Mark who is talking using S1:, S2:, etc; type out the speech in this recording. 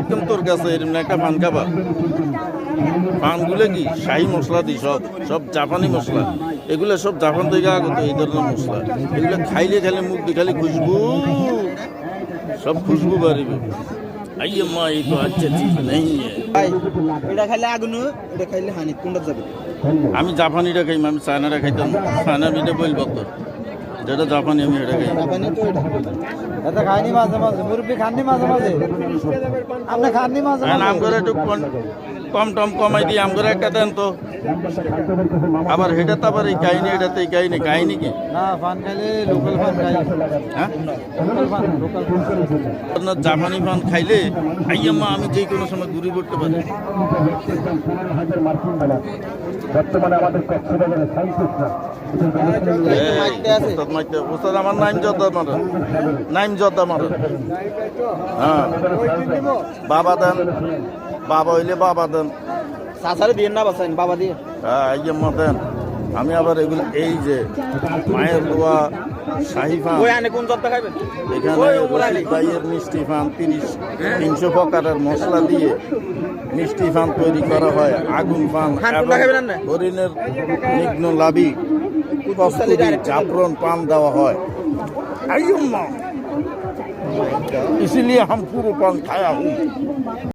S1: একদম তোর কাছে এরকম একটা পান খাবা পানগুলো কি? শাহি মশলা দিই সব সব জাপানি মশলা। এগুলো সব জাপান থেকে আগত এই ধরনের মশলা। এগুলো খাইলে খাইলে মুখ দিয়ে খালি খুশবু। সব খুশবু বাড়িবে। আইয়ে মা এই তো আচ্ছা চিজ নেই।
S2: এটা খাইলে আগুন এটা খাইলে হানি কোনটা যাবে?
S1: আমি জাপানিটা খাই আমি চায়নাটা খাইতাম। চায়না মিটে বলব তো যেটা জাপানি আমি এটা খাই
S2: জাপানি তো এটা।
S3: এটা খাইনি মাঝে মাঝে মুরব্বি খাননি মাঝে মাঝে। আপনি খাননি মাঝে
S1: আর
S3: মাঝে?
S1: আম করে একটু কম- কম টম কমাই দিয়ে আম করে একটা দেন তো। আবার হেটা তো আবার এই কাহিনী এটা তো এই কাহিনী কাহিনী কি?
S3: না ফান খাইলে লোকাল ফান খাই।
S1: হ্যাঁ?
S3: ফান
S1: আপনার জাপানি পান খাইলে আইয়া মা আমি যে কোনো সময় ঘুরে পড়তে পারি।
S4: বর্তমানে আমাদের কক্সবাজারে
S1: আমার নাইম জর্দা মারো নাইম জর্দা মারো হ্যাঁ। বাবা দেন বাবা হইলে বাবা দেন।
S2: সাসারে দিয়ে না বাসাইন বাবা দিয়ে
S1: হ্যাঁ এই যে মা দেন আমি আবার এগুলো এই যে মায়ের দোয়া শাহি পান
S2: ওই আনে কোন জবটা খাইবেন
S1: এখানে
S2: ওই উপরে আনে।
S1: রশিদ ভাইয়ের মিষ্টি পান তিরিশ তিনশো প্রকারের মশলা দিয়ে মিষ্টি পান তৈরি করা হয় আগুন পান
S2: খান
S1: এবং
S2: কোনটা খাবেন আপনি?
S1: হরিণের নিগ্ন লাভি কস্তুরি জাফরন পান দেওয়া হয় আইয়ুম্মা इसीलिए हम पूरे पान खाया हूँ